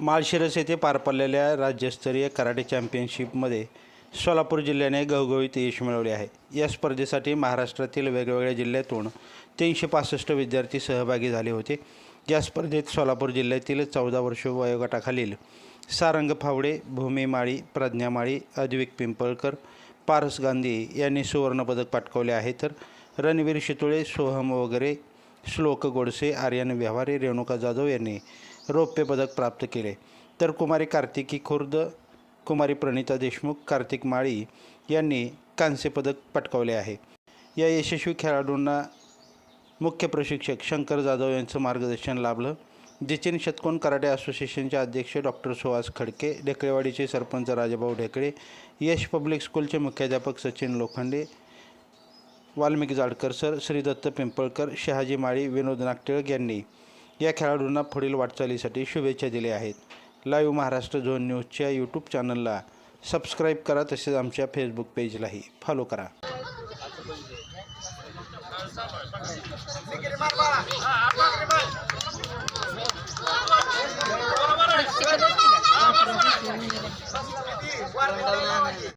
माळशिरस येथे पार पडलेल्या राज्यस्तरीय कराटे चॅम्पियनशिपमध्ये सोलापूर जिल्ह्याने घवघवीत यश मिळवले आहे. या स्पर्धेसाठी महाराष्ट्रातील वेगवेगळ्या जिल्ह्यातून तीनशे पासष्ट विद्यार्थी सहभागी झाले होते. या स्पर्धेत सोलापूर जिल्ह्यातील चौदा वर्ष वयोगटाखालील सारंग फावडे भूमी माळी प्रज्ञा माळी अद्विक पिंपळकर पारस गांधी यांनी सुवर्णपदक पटकावले आहे. तर रणवीर शितुळे सोहम वगैरे श्लोक गोडसे आर्यन व्यवहारे रेणुका जाधव यांनी रौप्य पदक प्राप्त केले. तर कुमारी कार्तिकी खुर्द कुमारी प्रणिता देशमुख कार्तिक माळी यांनी कांस्य पदक पटकावले आहे. या यशस्वी खेळाडूंना मुख्य प्रशिक्षक शंकर जाधव यांचं मार्गदर्शन लाभलं. जिचिन शतकोन कराटे असोसिएशनचे अध्यक्ष डॉक्टर सुहास खडके ढेकळेवाडीचे सरपंच राजाभाऊ ढेकळे यश पब्लिक स्कूलचे मुख्याध्यापक सचिन लोखंडे वाल्मिकी जाडकर सर श्री दत्त पिंपळकर शहाजी माळी विनोद नागटिळक यांनी या खेळाडूंना पुढील वाटचालीसाठी शुभेच्छा दिल्या आहेत. लाईव्ह महाराष्ट्र झोन न्यूजच्या यूट्यूब चॅनलला सबस्क्राईब करा तसेच आमच्या फेसबुक पेजलाही फॉलो करा.